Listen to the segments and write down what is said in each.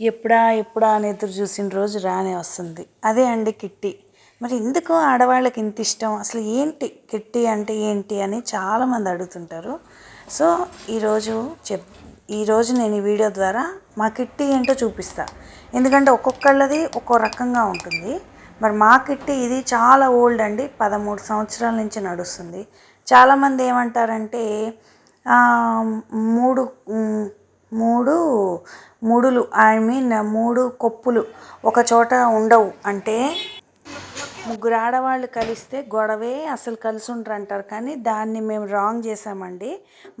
ఎప్పుడా ఎప్పుడా అని ఎదురు చూసిన రోజు రానే వస్తుంది. అదే అండి కిట్టి. మరి ఎందుకు ఆడవాళ్ళకి ఇంత ఇష్టం? అసలు ఏంటి? కిట్టి అంటే ఏంటి అని చాలామంది అడుగుతుంటారు. సో ఈరోజు చెప్ ఈరోజు నేను ఈ వీడియో ద్వారా మా కిట్టి ఏంటో చూపిస్తా. ఎందుకంటే ఒక్కొక్కళ్ళది ఒక్కో రకంగా ఉంటుంది. మరి మా కిట్టి ఇది చాలా ఓల్డ్ అండి. పదమూడు సంవత్సరాల నుంచి నడుస్తుంది. చాలామంది ఏమంటారంటే మూడు మూడు ముడులు ఐ మీన్ మూడు కొప్పులు ఒక చోట ఉండవు. అంటే ముగ్గురు ఆడవాళ్ళు కలిస్తే గొడవే అసలు కలిసి ఉండరు అంటారు కానీ దాన్ని మేము రాంగ్ చేసామండి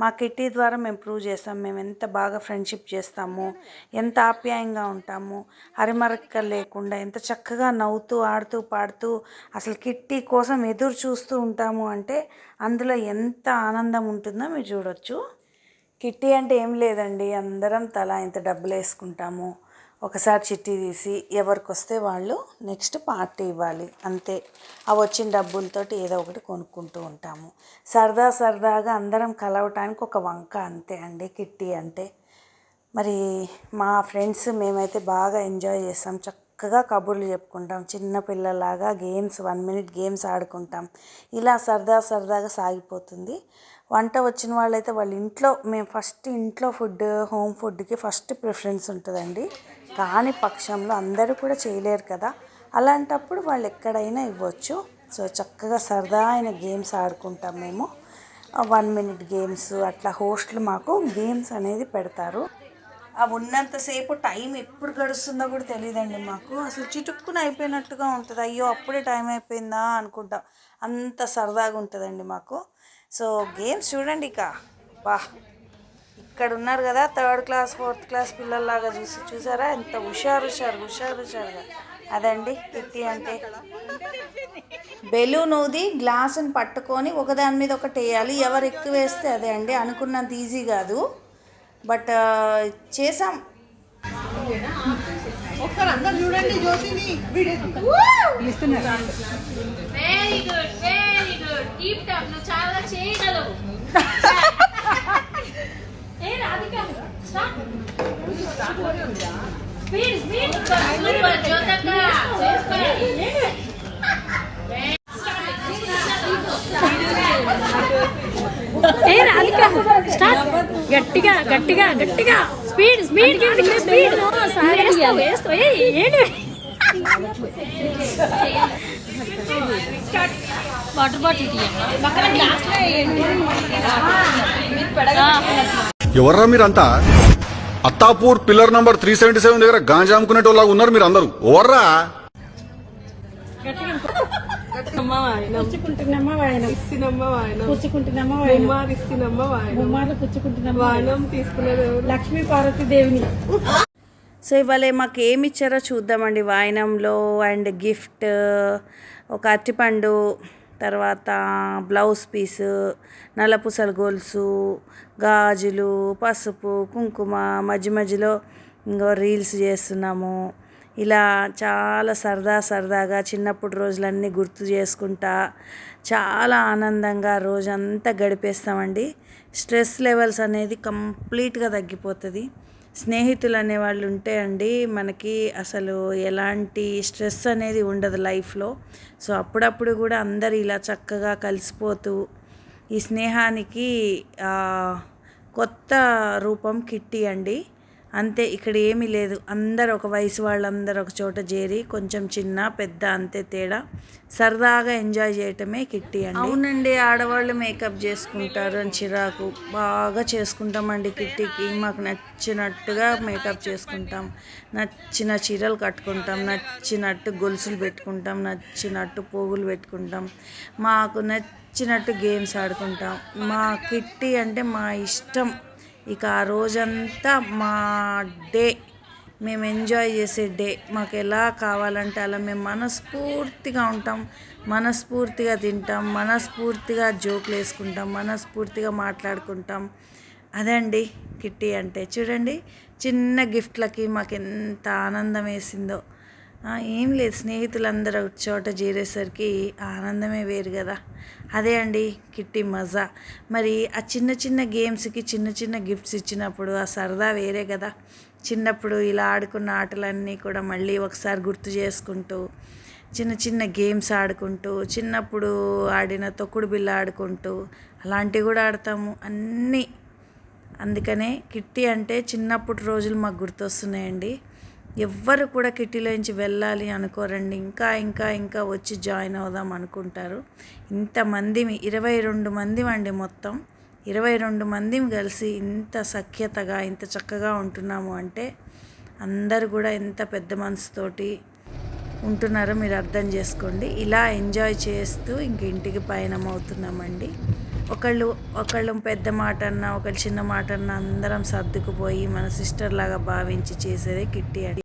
మా కిట్టి ద్వారా మేము ప్రూవ్ చేసాం మేము ఎంత బాగా ఫ్రెండ్షిప్ చేస్తాము ఎంత ఆప్యాయంగా ఉంటాము హరిమరక్క లేకుండా ఎంత చక్కగా నవ్వుతూ ఆడుతూ పాడుతూ అసలు కిట్టి కోసం ఎదురు చూస్తూ ఉంటాము అంటే అందులో ఎంత ఆనందం ఉంటుందో మీరు చూడొచ్చు. కిట్టి అంటే ఏం లేదండి. అందరం తలా ఇంత డబ్బులు వేసుకుంటాము. ఒకసారి చిట్టి తీసి ఎవరికి వస్తే వాళ్ళు నెక్స్ట్ పార్టీ ఇవ్వాలి. అంతే. ఆ వచ్చిన డబ్బులతోటి ఏదో ఒకటి కొనుక్కుంటూ ఉంటాము. సరదా సరదాగా అందరం కలవటానికి ఒక వంక అంతే అండి కిట్టి అంటే. మరి మా ఫ్రెండ్స్ మేమైతే బాగా ఎంజాయ్ చేస్తాం. చక్కగా కబుర్లు చెప్పుకుంటాం. చిన్నపిల్లలాగా గేమ్స్ వన్ మినిట్ గేమ్స్ ఆడుకుంటాం. ఇలా సరదా సరదాగా సాగిపోతుంది. వంట వచ్చిన వాళ్ళైతే వాళ్ళ ఇంట్లో మేము ఫస్ట్ ఇంట్లో ఫుడ్ హోమ్ ఫుడ్కి ఫస్ట్ ప్రిఫరెన్స్ ఉంటుందండి. కాని పక్షంలో అందరూ కూడా చేయలేరు కదా. అలాంటప్పుడు వాళ్ళు ఎక్కడైనా ఇవ్వచ్చు. సో చక్కగా సరదా అయిన గేమ్స్ ఆడుకుంటాం మేము. వన్ మినిట్ గేమ్స్ అట్లా హోస్ట్లు మాకు గేమ్స్ అనేది పెడతారు. అవి ఉన్నంతసేపు టైం ఎప్పుడు గడుస్తుందో కూడా తెలియదండి మాకు. అసలు చిటుక్కున అయిపోయినట్టుగా ఉంటుంది. అయ్యో అప్పుడే టైం అయిపోయిందా అనుకుంటాం. అంత సరదాగా ఉంటుందండి మాకు. సో గేమ్స్ చూడండి ఇక. బా ఇక్కడ ఉన్నారు కదా థర్డ్ క్లాస్ ఫోర్త్ క్లాస్ పిల్లల్లాగా చూసి చూసారా? ఎంత హుషారు హుషారు హుషారు హుషారుగా. అదండి కిట్టి అంటే. బెలూన్ ఊది గ్లాసుని పట్టుకొని ఒకదాని మీద ఒకటి వేయాలి. ఎవరు ఎక్కువ వేస్తే అదే అండి. అనుకున్నంత ఈజీ కాదు. బట్ చేసాం. ఒకసారి అందరు చూడండి ఏ Radhika start speed speed super జ్యోతక్క ఏ రాధిక స్టార్ట్ గట్టిగా గట్టిగా గట్టిగా స్పీడ్ స్పీడ్ స్పీడ్ వేస్తావు వేస్తావు ఏ ఏంటి వాటర్ బాటిల్ ఎవర్రా మీరంతా? Attapur pillar number three seventy seven దగ్గర గాంజా అమ్ముకునేటోళ్ళగా ఉన్నారు మీరు అందరూ ఎవర్రా? తీసుకునేది లక్ష్మీ పార్వతి దేవిని సో ఇవాళ మాకు ఏమి ఇచ్చారో చూద్దామండి. వాయినంలో అండ్ గిఫ్ట్ ఒక అరటిపండు తర్వాత బ్లౌజ్ పీసు నల్లపూసల గొలుసు గాజులు పసుపు కుంకుమ మధ్య మధ్యలో ఇంకో రీల్స్ చేస్తున్నాము. ఇలా చాలా సరదా సరదాగా చిన్నప్పుడు రోజులన్నీ గుర్తు చేసుకుంటా చాలా ఆనందంగా రోజంతా గడిపేస్తామండి. స్ట్రెస్ లెవెల్స్ అనేది కంప్లీట్గా తగ్గిపోతుంది. స్నేహితులు అనేవాళ్ళు ఉంటే అండి మనకి అసలు ఎలాంటి స్ట్రెస్ అనేది ఉండదు లైఫ్లో. సో అప్పుడప్పుడు కూడా అందరు ఇలా చక్కగా కలిసిపోతూ ఈ స్నేహానికి కొత్త రూపం కిట్టి అండి. అంతే ఇక్కడ ఏమీ లేదు. అందరు ఒక వయసు వాళ్ళందరూ ఒక చోట చేరి కొంచెం చిన్న పెద్ద అంతే తేడా. సరదాగా ఎంజాయ్ చేయటమే కిట్టి అండి. అవునండి ఆడవాళ్ళు మేకప్ చేసుకుంటారు అని చిరాకు. బాగా చేసుకుంటామండి కిట్టికి. మాకు నచ్చినట్టుగా మేకప్ చేసుకుంటాం. నచ్చిన చీరలు కట్టుకుంటాం. నచ్చినట్టు గొలుసులు పెట్టుకుంటాం. నచ్చినట్టు పోగులు పెట్టుకుంటాం. మాకు నచ్చినట్టు గేమ్స్ ఆడుకుంటాం. మా కిట్టి అంటే మా ఇష్టం. ఇక ఆ రోజంతా మా డే మేము ఎంజాయ్ చేసే డే. మాకు ఎలా కావాలంటే అలా మేము మనస్ఫూర్తిగా ఉంటాం. మనస్ఫూర్తిగా తింటాం. మనస్ఫూర్తిగా జోకులు వేసుకుంటాం. మనస్ఫూర్తిగా మాట్లాడుకుంటాం. అదండి కిట్టి అంటే. చూడండి చిన్న గిఫ్ట్లకి మాకు ఎంత ఆనందం వేసిందో. ఏం లేదు. స్నేహితులందరూ ఒక చోట చేరేసరికి ఆనందమే వేరు కదా. అదే అండి కిట్టి మజా. మరి ఆ చిన్న చిన్న గేమ్స్కి చిన్న చిన్న గిఫ్ట్స్ ఇచ్చినప్పుడు ఆ సరదా వేరే కదా. చిన్నప్పుడు ఇలా ఆడుకున్న ఆటలన్నీ కూడా మళ్ళీ ఒకసారి గుర్తు చేసుకుంటూ చిన్న చిన్న గేమ్స్ ఆడుకుంటూ చిన్నప్పుడు ఆడిన తొక్కుడు బిల్ల ఆడుకుంటూ అలాంటివి కూడా ఆడతాము. అన్నీ. అందుకనే కిట్టి అంటే చిన్నప్పటి రోజులు మాకు గుర్తొస్తున్నాయండి. ఎవ్వరు కూడా కిట్టీలోంచి వెళ్ళాలి అనుకోరండి. ఇంకా ఇంకా ఇంకా వచ్చి జాయిన్ అవుదాం అనుకుంటారు. ఇంతమంది ఇరవై రెండు మంది అండి మొత్తం. ఇరవై రెండు మంది కలిసి ఇంత సఖ్యతగా ఇంత చక్కగా ఉంటున్నాము అంటే అందరు కూడా ఎంత పెద్ద మనసుతోటి ఉంటున్నారో మీరు అర్థం చేసుకోండి. ఇలా ఎంజాయ్ చేస్తూ ఇంక ఇంటికి పయనం అవుతున్నామండి. ఒకళ్ళు ఒకళ్ళు పెద్ద మాట అన్నా ఒకళ్ళు చిన్న మాట అన్నా అందరం సర్దుకుపోయి మన సిస్టర్ లాగా భావించి చేసేదే కిట్టి అడి.